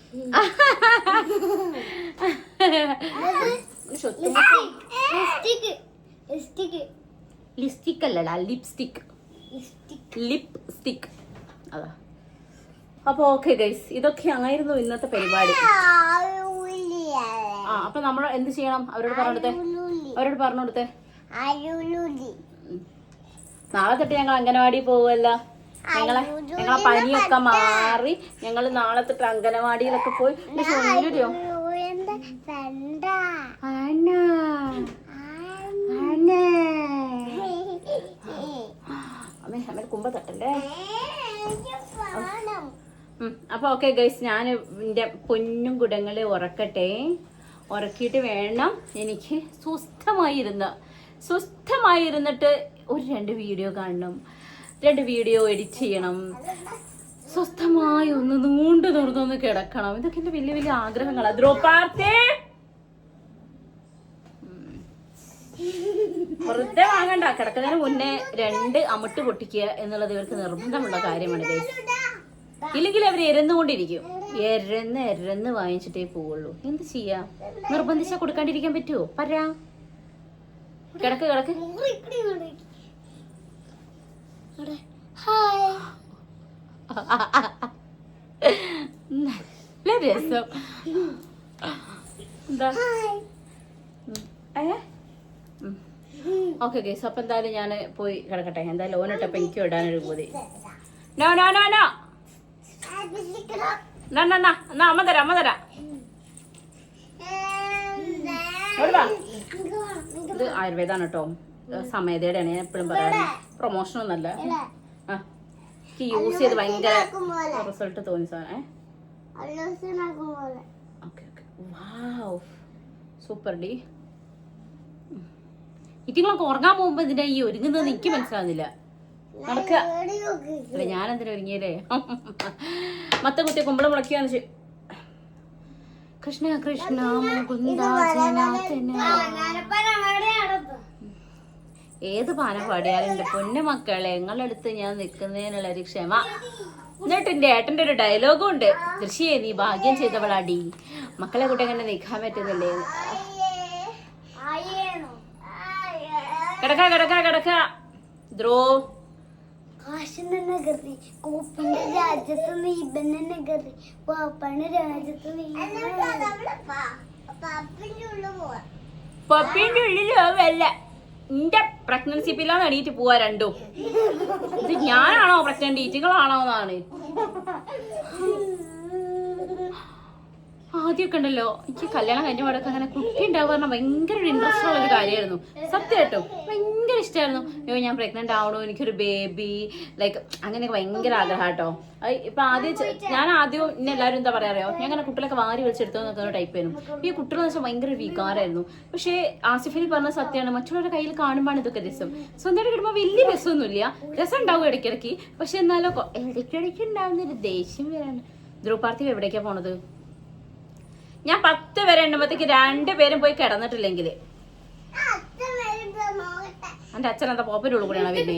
ലിപ്സ്റ്റിക് ലിപ്സ്റ്റിക് ലിപ്സ്റ്റിക് അല്ലടാ ലിപ്സ്റ്റിക് ലിപ് അതാ. അപ്പൊ ഓക്കെ ഗൈസ് ഇതൊക്കെ ആയിരുന്നു ഇന്നത്തെ പരിപാടി. ആ അപ്പൊ നമ്മൾ എന്ത് ചെയ്യണം? അവരോട് പറഞ്ഞെടുത്തെ അവരോട് പറഞ്ഞു കൊടുത്തേ അരുളുലി നാളെ തൊട്ട് ഞങ്ങൾ അംഗനവാടി പോവല്ല ഞങ്ങളെ ഞങ്ങളെ പനിയൊക്കെ മാറി. ഞങ്ങൾ നാളെ തൊട്ട് അംഗനവാടിയിലൊക്കെ പോയി. ഒരു ശുണ്ടിരിയോ അന്നേ അമ്മേ അമ്മ കുമ്പ തട്ടല്ലേ അപ്പൊ ഓക്കെ ഗൈസ് ഞാൻ എന്റെ പൊന്നും കുടങ്ങളെ ഉറക്കട്ടെ. ഉറക്കിയിട്ട് വേണം എനിക്ക് സ്വസ്ഥമായിരുന്ന്. സ്വസ്ഥമായിരുന്നിട്ട് ഒരു രണ്ട് വീഡിയോ കാണണം. രണ്ട് വീഡിയോ എഡിറ്റ് ചെയ്യണം. സ്വസ്ഥമായി ഒന്ന് നീണ്ടു തുറന്നൊന്ന് കിടക്കണം. ഇതൊക്കെ എന്റെ വലിയ വലിയ ആഗ്രഹങ്ങളാണ് ദ്രോപാർത്തേ വെറുതെ വാങ്ങണ്ട. കിടക്കുന്നതിന് മുന്നേ രണ്ട് അമിട്ട് പൊട്ടിക്കുക എന്നുള്ളത് ഇവർക്ക് നിർബന്ധമുള്ള കാര്യമാണ് ഇല്ലെങ്കിൽ അവർ എരന്നുകൊണ്ടിരിക്കും. എരന്ന് എരന്ന് വാങ്ങിച്ചിട്ടേ പോവുള്ളൂ. എന്ത് ചെയ്യാ? നിർബന്ധിച്ചാ കൊടുക്കാണ്ടിരിക്കാൻ പറ്റുമോ പരാ കിടക്ക് കിടക്ക്. നല്ല രസം. എന്താ? ഓക്കെ ഗൈസ് അപ്പൊ എന്തായാലും ഞാൻ പോയി കിടക്കട്ടെ. എന്തായാലും ഓനിട്ടപ്പം എനിക്കും ഇടാനൊരു പൂതി. നോ നോ നോ നോ എന്നാ എന്നാ എന്നാ എന്നാ അമ്മ തരാം അമ്മ തരാം. ഇത് ആയുർവേദാണ് കേട്ടോ. സമയതയുടെയാണ് ഞാൻ എപ്പോഴും പറയാറ്. പ്രൊമോഷൻ ഒന്നല്ല ആ. എനിക്ക് യൂസ് ചെയ്ത് ഭയങ്കര റിസൾട്ട് തോന്നി സാധനം. അല്ലോസനാക്കുമ്പോലെ ഓക്കെ ഓക്കെ വാവ് സൂപ്പർ ഡി ഇറ്റിങ്ങളൊക്കെ ഉറങ്ങാൻ പോകുമ്പോ ഇതിന്റെ ഈ ഒരുങ്ങുന്നത് എനിക്ക് മനസ്സിലാവുന്നില്ല. നടക്കുക എന്തിനാ ഒരുങ്ങിയല്ലേ മത്ത കുത്തിയ കുമ്പളം മുളക്കിയാന്ന് കൃഷ്ണ കൃഷ്ണ. ഏത് പാന പാടിയാലും എന്റെ പൊന്നു മക്കളെ നിങ്ങളടുത്ത് ഞാൻ നിൽക്കുന്നതിനുള്ള ഒരു ക്ഷമ. എന്നിട്ട് എന്റെ ഏട്ടന്റെ ഒരു ഡയലോഗും ഉണ്ട്. കൃഷിയെ നീ ഭാഗ്യം ചെയ്തവളാടി. മക്കളെ കൂട്ടി അങ്ങനെ നിൽക്കാൻ പറ്റുന്നില്ലേ? കിടക്ക കിടക്ക കിടക്ക. ദ്രോ കാശിന്റെ നഗറി കോപ്പിന്റെ രാജ്യത്ത് നീ ഇബന്റെ നഗറി പാപ്പന്റെ രാജ്യത്ത് നീ പപ്പീന്റെ ഉള്ളിലോ വല്ല എന്റെ പ്രഗ്നൻസി പില്ലാന്ന് എണീറ്റ് പോവാ രണ്ടും. ഇത് ഞാനാണോ പ്രഗ്നന്റ് ഈറ്റുകളാണോ എന്നാണ്. ആദ്യമൊക്കെ ഉണ്ടല്ലോ. എനിക്ക് കല്യാണം കഴിഞ്ഞ പാടൊക്കെ അങ്ങനെ കുട്ടി ഉണ്ടാവുക പറഞ്ഞാൽ ഭയങ്കര ഒരു ഇൻട്രസ്റ്റ് ഉള്ള ഒരു കാര്യമായിരുന്നു. സത്യമായിട്ടും ഭയങ്കര ഇഷ്ടമായിരുന്നു. അയ്യോ ഞാൻ പ്രഗ്നന്റ് ആവണോ? എനിക്കൊരു ബേബി ലൈക്ക് അങ്ങനെയൊക്കെ ഭയങ്കര ആഗ്രഹം കേട്ടോ ഇപ്പൊ ആദ്യം ഞാൻ ആദ്യം ഇന്നെ എല്ലാവരും എന്താ പറയാ അറിയോ? ഞാൻ അങ്ങനെ കുട്ടികളൊക്കെ വാരി വലിച്ചെടുത്തോ നിൽക്കുന്ന ടൈപ്പ് ആയിരുന്നു. ഈ കുട്ടികളെന്ന് വെച്ചാൽ ഭയങ്കര വികാരമായിരുന്നു. പക്ഷേ ആസിഫിൽ പറഞ്ഞ സത്യമാണ്. മറ്റുള്ളവരുടെ കയ്യിൽ കാണുമ്പോഴാണ് ഇതൊക്കെ രസം. സ്വന്തമായിട്ട് കിട്ടുമ്പോൾ വലിയ രസമൊന്നുമില്ല. രസം ഉണ്ടാവും ഇടയ്ക്കിടയ്ക്ക്. പക്ഷെ എന്നാലോ ഇടയ്ക്കിടയ്ക്ക് ഉണ്ടാവുന്ന ഒരു ദേഷ്യം വരാണ്. ധ്രുവപാർത്ഥി എവിടേക്കാ പോണത്? ഞാൻ പത്ത് വരെ എണ്ണുമ്പോഴത്തേക്ക് രണ്ടുപേരും പോയി കിടന്നിട്ടില്ലെങ്കിൽ എന്റെ അച്ഛൻ എന്താ പോപ്പരുള്ളൂ കൂടെയാണ് പിന്നെ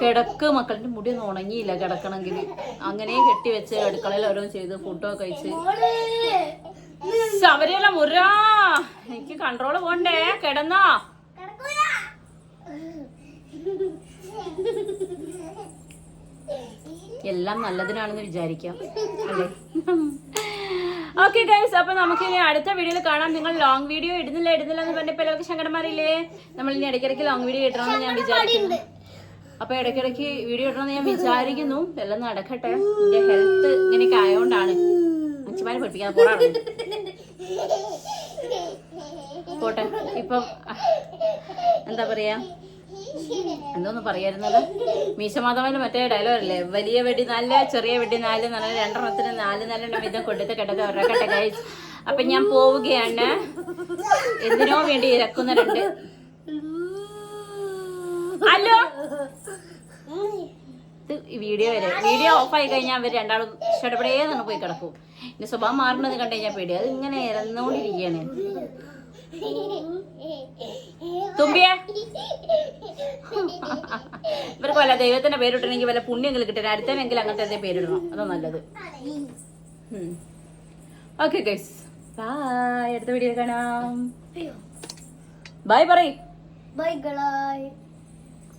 കിടക്ക് മക്കളുടെ മുടി ഒന്നും ഉണങ്ങിയില്ല കിടക്കണമെങ്കിൽ അങ്ങനെ കെട്ടിവെച്ച് അടുക്കളയിൽ ഓരോ ചെയ്ത് ഫുഡൊക്കെ കഴിച്ച്. ശബരിയല്ല മുരാ എനിക്ക് കൺട്രോൾ പോണ്ടേ? കിടന്നോ. എല്ലാം നല്ലതിനാണെന്ന് വിചാരിക്കാം. അല്ലേ? ഓക്കെ ഗൈസ് അപ്പൊ നമുക്ക് ഇനി അടുത്ത വീഡിയോയിൽ കാണാം. നിങ്ങൾ ലോങ് വീഡിയോ ഇടുന്നില്ല? ഇടുന്നില്ല എന്ന് പറഞ്ഞപ്പോൾ എല്ലാവർക്കും സങ്കടമാറില്ലേ നമ്മൾ ഇനി ഇടയ്ക്കിടയ്ക്ക് ലോങ് വീഡിയോ ഇടണമെന്ന് ഞാൻ വിചാരിക്കുന്നു. അപ്പൊ ഇടയ്ക്കിടയ്ക്ക് വീഡിയോ ഇടണമെന്ന് ഞാൻ വിചാരിക്കുന്നു. എല്ലാം നടക്കട്ടെ. എന്റെ ഹെൽത്ത് ഇങ്ങനെയൊക്കെ ആയതുകൊണ്ടാണ് അച്ഛന്മാരെ പഠിപ്പിക്കാൻ പോറാണ് പോട്ടെ. ഇപ്പം എന്താ പറയാ? എന്തോന്ന് പറയായിരുന്നത്? മീശമാധവന് മറ്റേ ഡയലോഗ് അല്ലേ? വലിയ വെടി നാല് ചെറിയ വെടി നാല് പറഞ്ഞാൽ രണ്ടെണ്ണത്തിന് നാല് നാലെണ്ണം വീതം കൊടുത്ത് കിടത്ത് ഒരക്കട്ടെ കഴിച്ച് അപ്പൊ ഞാൻ പോവുകയാണ്. എന്തിനോ വേണ്ടി ഇരക്കുന്ന രണ്ട്. ഹലോ? വീഡിയോ വരെ. വീഡിയോ ഓഫ് ആയി കഴിഞ്ഞാൽ അവർ രണ്ടാളും ഷടപടേ തന്നെ പോയി കിടക്കും. ഇനി സ്വഭാവം മാറണമെന്ന് കണ്ടു കഴിഞ്ഞാൽ പേടി. അത് ഇങ്ങനെ ഇറന്നുകൊണ്ടിരിക്കുകയാണ് തുമ്പിയെ. ഇവർക്ക് വല്ല ദൈവത്തിന്റെ പേരിട്ടണമെങ്കിൽ വല്ല പുണ്യങ്ങൾ കിട്ടണം അടുത്തനെങ്കിൽ അങ്ങനത്തെ എന്തേ പേരിടണം? അതാ നല്ലത്. ഓക്കെ ഗൈസ് ബൈ അടുത്ത വീഡിയോ കാണാം. ബൈ പറയ്.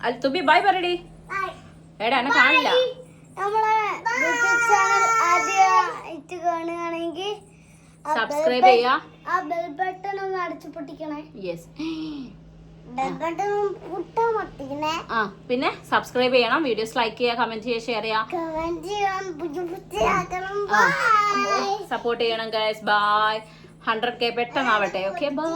അൽ തുമ്പി ബൈ പറയടി. എടാ എന്നെ കാണില്ല. സബ്സ്ക്രൈബ് ചെയ്യാ. ആ ബെൽ ബട്ടൺ ഒന്ന് അടച്ചു പൊട്ടിക്കണേ. യെസ് ആ. പിന്നെ സബ്സ്ക്രൈബ് ചെയ്യണം വീഡിയോസ് ലൈക്ക് ചെയ്യുക കമന്റ് ചെയ്യുക ഷെയർ ചെയ്യുക. ബൈ സപ്പോർട്ട് ചെയ്യണം guys bye hundred K പെട്ടെന്നാവട്ടെ. Okay bye